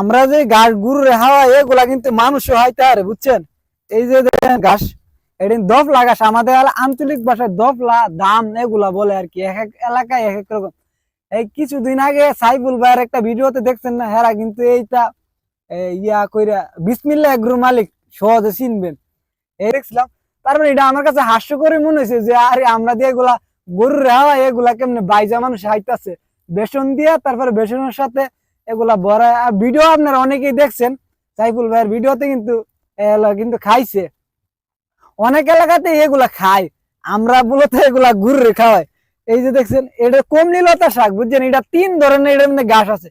আমরা যে ঘাস গুরুরে হাওয়া এগুলা কিন্তু মানুষও হয়তো আরে বুঝছেন? এই যে ঘাস, এদিন আমাদের আঞ্চলিক ভাষায় দফলা দাম এগুলা বলে আর কি, এক এক এলাকায় এক এক রকম। এই কিছুদিন আগে সাইফুল ভাইয়ের একটা ভিডিওতে দেখছেন না, হেরা কিন্তু এইটা ইয়া কইরা বিসমিল্লা এগ্রুর মালিক, সহজে চিনবেন। এই দেখছিলাম তারপরে এটা আমার কাছে হাস্যকর মনে হয়েছে যে, আরে আমরা দিয়ে এগুলা গরুর হাওয়া এগুলা কেমনে বাইজা মানুষ হাইতাছে বেসন দিয়া, তারপরে বেসনের সাথে এগুলা বড়া ভিডিও আপনারা অনেকেই দেখছেন, সাইফুল ভাইয়ের ভিডিওতে কিন্তু কিন্তু খাইছে। অনেক এলাকাতে এগুলা খায়। আমরা মূলত এগুলা ঘুরে খাওয়াই। এই যে দেখছেন, এটা কমলিলতা শাক, বুঝছেন? এটা তিন ধরনের এটার মধ্যে গাছ আছে।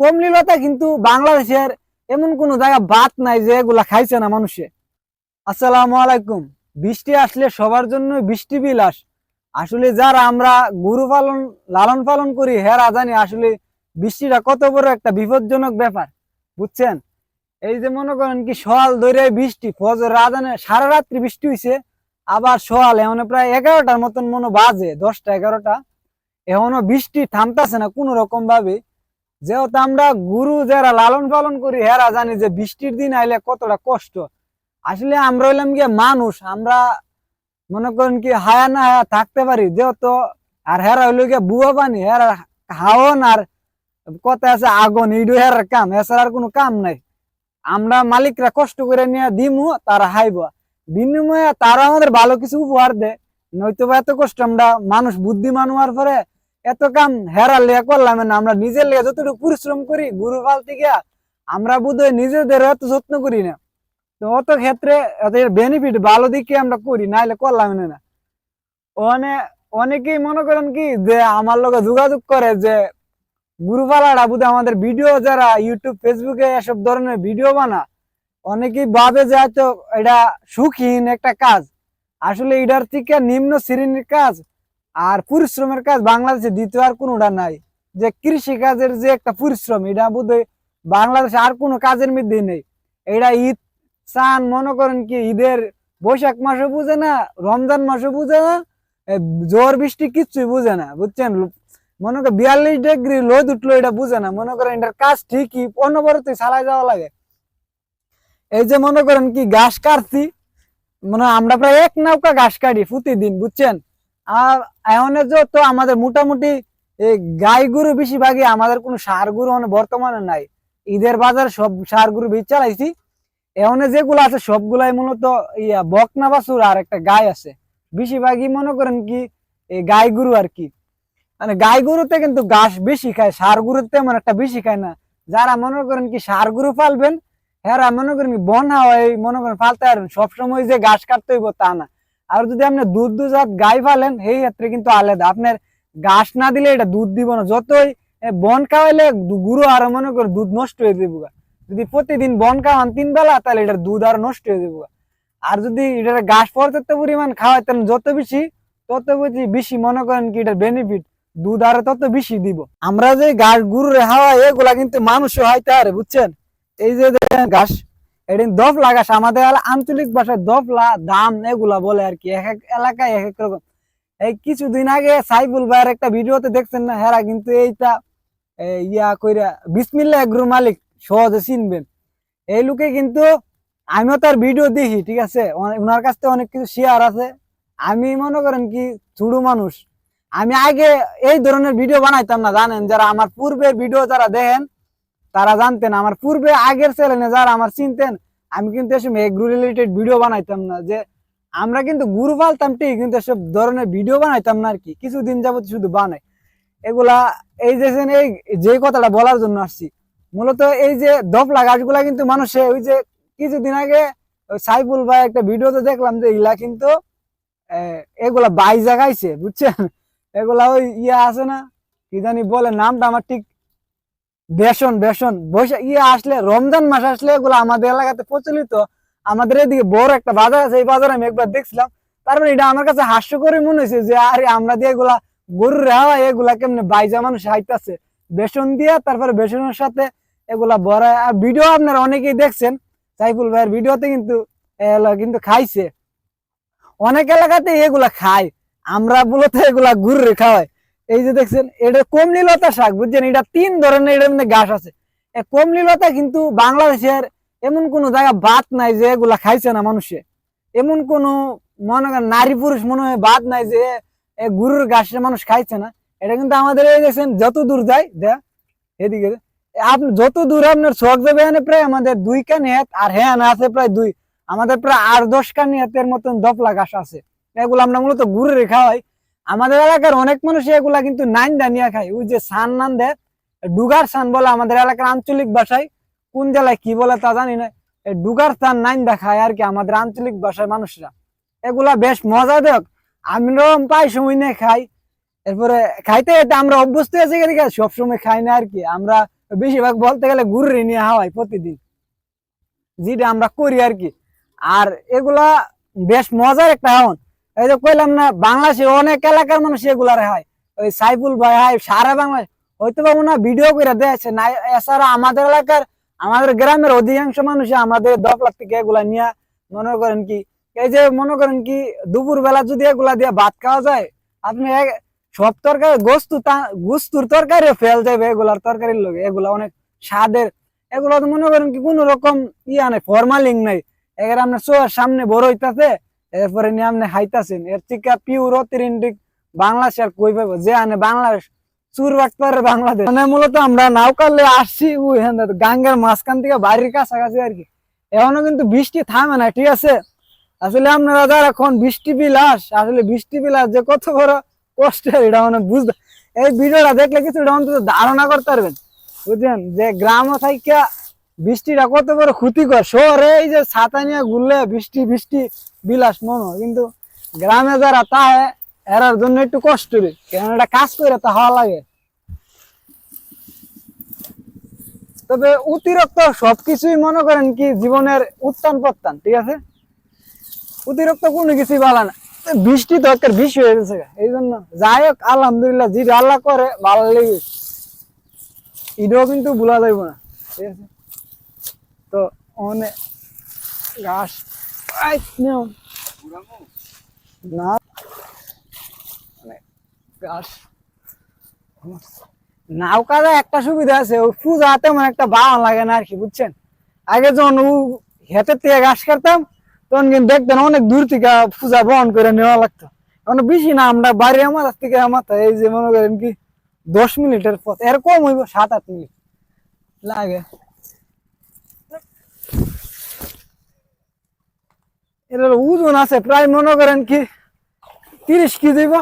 কমলিলতা কিন্তু বাংলাদেশের এমন কোন জায়গা বাদ নাই যে এগুলা খাইছে না মানুষে। আসসালামু আলাইকুম। বৃষ্টি আসলে সবার জন্য বৃষ্টি বিলাস আসলে যারা আমরা গরু পালন, লালন পালন করি, হেরা জানি আসলে বৃষ্টিটা কত বড় একটা বিপজ্জনক ব্যাপার, বুঝছেন? এই যে মনে করেন কি সকাল ধরে বৃষ্টি, ফজর রাজানে সারা রাত্রি বৃষ্টি হইছে, আবার সকাল এমন প্রায় এগারোটার মতন মনে বাজে, দশটা, এগারোটা। এখনও বৃষ্টি থামতাছে না কোনো রকম ভাবে। যেহেতু আমরা গুরু যারা লালন পালন করি, হেরা জানি যে বৃষ্টির দিন আইলে কতটা কষ্ট। আসলে আমরা হইলাম গিয়ে মানুষ, আমরা মনে করেন কি হায়া না হায়া থাকতে পারি, যেহেতু আর হেরা হইল গিয়ে বুয়া পানি হেরা হাওন আর কথা আছে আগুন ইডু হেরার কাম, এছাড়া আর কোনো কাম নাই। আমরা মালিকরা কষ্ট করে নিয়ে দিমু, তারা হাইব। বিনিময়ে তারা আমাদের ভালো কিছু উপহার দেয় নয়তো এত কষ্ট, আমরা মানুষ বুদ্ধিমান হওয়ার পরে এত কাম হেরার লিয়া করলাম না। আমরা নিজের লিয়া যতটুকু পরিশ্রম করি, গুরু পালতে গিয়া, আমরা বোধহয় নিজেদের এত যত্ন করি না। তো অত ক্ষেত্রে বেনিফিট ভালো দিকে আমরা করি, নাইলে করলাম না। অনেকেই মনে করেন কি, যে আমার লোকে যোগাযোগ করে যে গুরুপালাটা বুধ আমাদের ভিডিও যারা ইউটিউব ফেসবুকে এসব ধরনের ভিডিও বানা, অনেকেই ভাবে যে হয়তো এটা সুখহীন একটা কাজ। আসলে এটার থেকে নিম্ন শ্রেণির কাজ আর পরিশ্রমের কাজ বাংলাদেশে দ্বিতীয় আর কোনোটা নাই। যে কৃষি কাজের যে একটা পরিশ্রম, এটা বোধ বাংলাদেশে আর কোনো কাজের মধ্যে নেই। এটা ঈদ, চান, মনে করেন কি, ঈদের বৈশাখ মাসে বুঝে না, রমজান মাসে বুঝে না ঝড় বৃষ্টি কিচ্ছুই বুঝে না, বুঝছেন? মনে করেন বিয়াল্লিশ ডিগ্রি লোদ উঠল, এটা বুঝে না। মনে করেন এটার কাজ ঠিকই, অনবরত চালাই যাওয়া লাগে। এই যে মনে করেন কি, ঘাস কাটছি মানে আমরা প্রায় এক নৌকা ঘাস কাটি প্রতিদিন, বুঝছেন? আর এখন তো আমাদের মোটামুটি এই গাই গরু বেশিরভাগই আমাদের কোনো সার গরু মানে বর্তমানে নাই। ঈদের বাজার সব সার গরু বীজ চালাইছি। এখন যেগুলো আছে, সবগুলাই মূলত ইয়া বকনা বাছুর আর একটা গাই আছে। বেশিরভাগই মনে করেন কি এই গাই গরু আর কি। মানে গাই গরুতে কিন্তু ঘাস বেশি খায়, সার গরুতে তেমন একটা বেশি খায় না যারা মনে করেন কি সার গরু পালবেন হ্যাঁ মনে করেন কি বন্যা হয় মনে করেন ফালতে পারবেন সবসময় যে ঘাস কাটতে হইব তা না আর যদি আপনি দুধ দুজাত গাই পালেন, সেই ক্ষেত্রে কিন্তু আলাদা আপনার ঘাস না দিলে এটা দুধ দিব না যতই বন খাওয়াইলে গুরু আরও মনে করেন দুধ নষ্ট হয়ে গা। যদি প্রতিদিন বন খাওয়ান তিন বেলা, তাহলে এটার দুধ আরও নষ্ট হয়ে গা। আর যদি এটার ঘাস পর্যাপ্ত পরিমাণ খাওয়াইতেন যত বেশি, তত বেশি বেশি মনে করেন কি এটার বেনিফিট দুধ আরও তত বেশি দিব। আমরা যে ঘাস গুরুরে হাওয়া এগুলা কিন্তু মানুষ হয়তো আরে বুঝছেন? এই যে ঘাস, এদিন দফলা ঘাস, আমাদের আঞ্চলিক ভাষায় দফলা দাম এগুলা বলে আর কি, এক এক এলাকায় এক এক রকম। এই কিছুদিন আগে ভাইয়ের একটা ভিডিওতে দেখছেন না, হেরা কিন্তু এইটা ইয়া কইরা বিসমিল্লা এগ্রুর মালিক, সহজে চিনবেন। এই লোকে কিন্তু, আমিও তার ভিডিও দেখি, ঠিক আছে? ওনার কাছ থেকে অনেক কিছু শেয়ার আছে। আমি মনে করেন কি ছোট মানুষ। আমি আগে এই ধরনের ভিডিও বানাইতাম না, জানেন? যারা আমার পূর্বের ভিডিও যারা দেখেন, তারা জানতেন, আমার পূর্বে আগের চ্যানেলে যারা আমার চিনতেন, আমি কিন্তু এসব এগ্রো রিলেটেড ভিডিও বানাইতাম না। যে আমরা কিন্তু গুরু পালতাম, ঠিক, কিন্তু এসব ধরনের ভিডিও বানাইতাম না আর কি। কিছুদিন যাবত শুধু বানাই। এগুলা, এই যে এই, যে কথাটা বলার জন্য আসছি, মূলত এই যে দফলা গাছগুলা কিন্তু মানুষে ওই যে কিছুদিন আগে সাইফুল ভাই একটা ভিডিওতে দেখলাম যে ইলা কিন্তু এগুলা বাইজা গাইছে বুঝছেন? এগুলা ওই ইয়া আছে না, কি জানি বলে নামটা আমার ঠিক বেসন বেসন। বৈশাখ ইয়ে আসলে, রমজান মাস আসলে এগুলো আমাদের এলাকাতে প্রচলিত। আমাদের এদিকে বড় একটা বাজার আছে, এই বাজারে আমি একবার দেখছিলাম। তারপরে এটা আমার কাছে হাস্য করে মনে হয়েছে যে, আরে আমরা দিয়ে এগুলা গরুর হাওয়া এগুলা কেমনে বাইজা মানুষ হাইতাছে। বেসন দিয়ে, তারপরে বেসনের সাথে এগুলা বড়। আর ভিডিও আপনারা অনেকেই দেখছেন, সাইফুল ভাইয়ের ভিডিওতে কিন্তু কিন্তু খাইছে। অনেক এলাকাতে এগুলা খায়। আমরা মূলত এগুলা ঘুরে খাওয়াই। এই যে দেখছেন, এটা কমলিলতা শাক, বুঝছেন? এটা তিন ধরনের, এটার মধ্যে ঘাস আছে। কমলিলতা কিন্তু বাংলাদেশের এমন কোন জায়গা বাদ নাই যে এগুলা খাইছে না মানুষে। এমন কোন, মনে করেন, নারী পুরুষ মনে হয় বাদ নাই যে গুরুর ঘাসের মানুষ খাইছে না। এটা কিন্তু আমাদের এই দেখছেন, যত দূর যায় দেখ এদিকে আপনি যত দূর আপনার চোখ যাবে এখানে প্রায় আমাদের দুই কান হেত আর হ্যাঁ আছে প্রায় দুই। আমাদের প্রায় আট দশ কান হেতের মতন দপলা ঘাস আছে। এগুলো আমরা মূলত গুরুরে খাওয়াই। আমাদের এলাকার অনেক মানুষ এগুলা কিন্তু নাইন দানিয়া খায়। ওই যে সান নান দেয় ডুগার সান বলে আমাদের এলাকার আঞ্চলিক ভাষায়। কোন জেলায় কি বলে তা জানি না। এই ডুগার সান নাইন দেখায় আর কি আমাদের আঞ্চলিক ভাষায় মানুষরা। এগুলা বেশ মজা দেখ আমরাও পাই সময় নিয়ে খাই। এরপরে খাইতে খাইতে আমরা অভ্যস্ত আছি সবসময় খাই না আর কি। আমরা বেশিরভাগ বলতে গেলে গুরুরে নিয়ে হাওয়াই প্রতিদিন। যেটা আমরা করি আর কি। আর এগুলা বেশ মজার একটা হাওন এই যে কইলাম না বাংলাদেশে অনেক এলাকার মানুষ এগুলা হয়। ওই সাইফুল ভাই হয়, সারা বাংলাদেশ। হয়তো পাবো না ভিডিও করে দিয়েছে না এছাড়া আমাদের এলাকার, আমাদের গ্রামের অধিকাংশ মানুষ আমাদের দফলার থেকে এগুলা নিয়ে মনে করেন কি, এই যে মনে করেন কি দুপুর বেলা যদি এগুলা দিয়ে ভাত খাওয়া যায়, আপনি সব তরকারি, গোস্তু গোস্তুর তরকারি ফেল যাবে এগুলার তরকারির লোক এগুলা অনেক স্বাদের। এগুলো তো মনে করেন কি কোন রকম ইয়া নেই ফরমালিং নাই। এর আপনার চোয়ার সামনে বড় হইতাছে এরপরে নিয়ে আপনি হাইতাছেন। এর থেকে পিওর অতিরিন্ডিক বাংলাদেশ আর কই পাবো যে আনে বাংলাদেশ, চুর বাটপারে বাংলাদেশ। মানে মূলত আমরা আসছি ওই গাঙ্গের মাঝখান থেকে বাড়ির কাছাকাছি আর কি। এখনও কিন্তু বৃষ্টি থামে না, ঠিক আছে? আসলে আপনারা এখন বৃষ্টি বিলাস, আসলে বৃষ্টি বিলাস যে কত বড় কষ্টের এটা মানে বুঝতে এই ভিডিওটা দেখলে কিছু অন্তত ধারণা করতে পারবেন। বুঝলেন? যে গ্রাম থাইকা বৃষ্টিটা কত বড় ক্ষতিকর। শহরে এই যে ছাতা নিয়ে ঘুরলে বৃষ্টি বৃষ্টি বিলাস মনে। কিন্তু গ্রামে যারা তা এরার জন্য একটু কষ্ট রে। কেন এটা কাজ করে তা হওয়া লাগে। তবে অতিরিক্ত সবকিছুই মনে করেন কি, জীবনের উত্থান পত্তান ঠিক আছে? অতিরিক্ত কোনো কিছুই ভালো না। বৃষ্টি তো একটা বৃষ্টি হয়ে গেছে এই জন্য যাই হোক, আলহামদুলিল্লাহ যেটা আল্লাহ করে, ভালো লেগে। এটাও কিন্তু ভোলা যাইব না, ঠিক আছে? তো অনেক ঘাস আই, নেও। না। অনেক ঘাস নাওকাটা একটা সুবিধা আছে ওই পূজা তেমন একটা ভালো লাগে না আর কি বুঝছেন? আগে যখন ও হেতের থেকে ঘাস কাটতাম তখন কিন্তু দেখতেন অনেক দূর থেকে পূজা বহন করে নেওয়া লাগতো। এখন বেশি না আমরা বাড়ি আমার থেকে আমার এই যে মনে করেন কি দশ মিনিটের পথ এর কম হইব সাত আট মিনিট লাগে। এটার ওজন আছে প্রায় মনে করেন কি তিরিশ কেজি বা।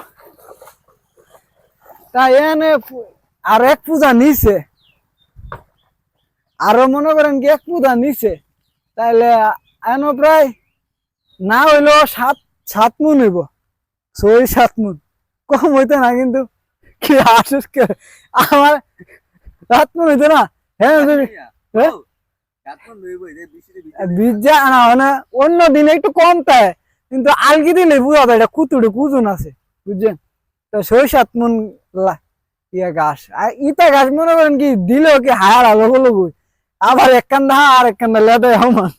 তা এনে আর এক পূজা নিছে। আরও মনে করেন কি এক পূজা নিছে। তাইলে এনো প্রায় না হইলেও সাত সাত মুন হইব। ছয় সাত মুন। কম হইতো না কিন্তু কি আশুস কে আমার সাত মুন হইতো না। হ্যাঁ হ্যাঁ? না অন্য দিনে একটু কম তাই কিন্তু আলগি দিলে বুঝা যায় এটা কুতুড়ে কুজন আছে বুঝছেন তো মন ইয়া গাছ আর ইতা গাছ মনে করেন কি দিলেও কি হায়ার আলো হলো গই আবার এক কান্দা আর এক কান্দা লেদে আমার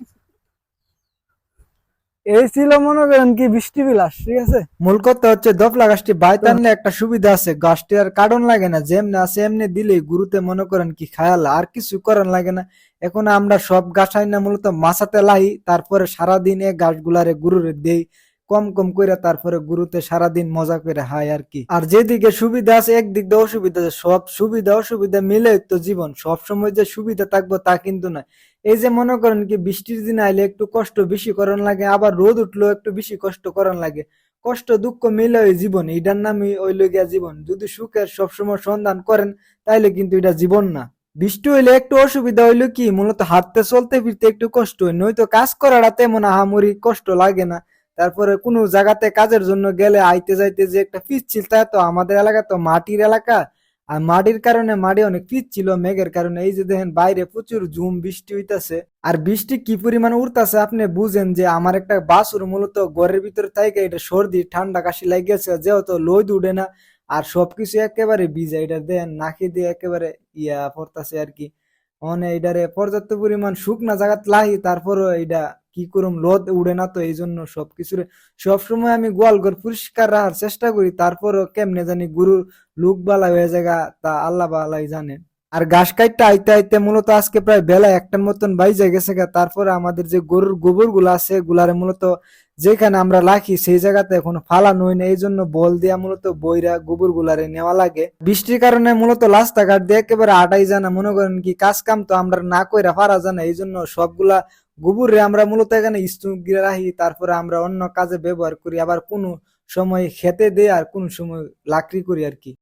এই ছিল, মনে করেন কি বৃষ্টি বিলাস ঠিক আছে? মূল কথা হচ্ছে, দফলা গাছটি বাইতে আনলে একটা সুবিধা আছে, গাছটি আর কারণ লাগে না, যেমনি আছে এমনি দিলেই গুরুতে মনে করেন কি খায়াল, আর কিছু করার লাগে না। এখন আমরা সব গাছ আইনা মূলত মাছাতে লাই, তারপরে সারাদিনে গাছগুলারে গুরুরে দেই কম কম করে তারপরে গুরুতে সারাদিন মজা করে হাই আর কি। আর যেদিকে সুবিধা আছে, একদিক দিয়ে অসুবিধা আছে। সব সুবিধা অসুবিধা মিলে তো জীবন। সব সময় যে সুবিধা থাকব তা কিন্তু না এই যে মনে করেন কি, বৃষ্টির দিন আইলে একটু কষ্ট বেশি করার লাগে, আবার রোদ উঠলেও একটু বেশি কষ্ট করার লাগে। কষ্ট, দুঃখ মিলে ওই জীবন। এটার নামই ওই লগিয়া জীবন। যদি সুখের সবসময় সন্ধান করেন, তাইলে কিন্তু এটা জীবন না। বৃষ্টি হইলে একটু অসুবিধা হইল কি, মূলত হাঁটতে, চলতে, ফিরতে একটু কষ্ট হয়। নয়তো কাজ করাটা তেমন আহামরি কষ্ট লাগে না। তারপরে কোনো জায়গাতে কাজের জন্য গেলে আইতে যাইতে যে একটা পিচ্ছিল তা তো আমাদের এলাকা তো মাটির এলাকা। আর মাটির কারণে মাটি অনেক পিচ ছিল, মেঘের কারণে। এই যে দেখেন, বাইরে প্রচুর ঝুম, বৃষ্টি হইতাছে। আর বৃষ্টি কি পরিমাণ উঠতাছে আপনি বুঝেন যে আমার একটা বাসুর মূলত ঘরের ভিতরে থাকে এটা সর্দি, ঠান্ডা, কাশি লাগিয়েছে, যেহেতু লোদ উঠে না। আর সবকিছু একেবারে ভিজা, এটা দেন নাকি দিয়ে একেবারে ইয়া পড়তাছে আর কি। মানে এটারে পর্যাপ্ত পরিমাণ শুকনা জায়গাত লাহি তারপরও এটা কি করুম? লোদ উড়ে না তো এই জন্য সবকিছুর সবসময় আমি গোয়াল ঘর পরিষ্কার রাখার চেষ্টা করি, তারপরও কেমনে জানি গুরুর লুক বালা হয়ে জায়গা তা আল্লাহ বালাই জানেন আর ঘাস কাটতে আইতে আইতে মূলত আজকে প্রায় বেলা একটার মতন বাইজে গেছে গা, তারপরে আমাদের যে গরুর গোবরগুলো আছে গুলারে মূলত যেখানে আমরা রাখি, সেই জায়গাতে এখন ফালানো হয় না। এই জন্য বল দিয়া মূলত বইরা গোবর গুলারে নেওয়া লাগে। বৃষ্টির কারণে মূলত রাস্তাঘাট দিয়ে একেবারে আটাই জানা মনে করেন কি কাজ কাম তো আমরা না কইরা ফারা জানা এই জন্য সবগুলা গোবরে আমরা মূলত এখানে গিরে রাখি, তারপরে আমরা অন্য কাজে ব্যবহার করি, আবার কোনো সময় খেতে দেই আর কোন সময় লাকড়ি করি আর কি।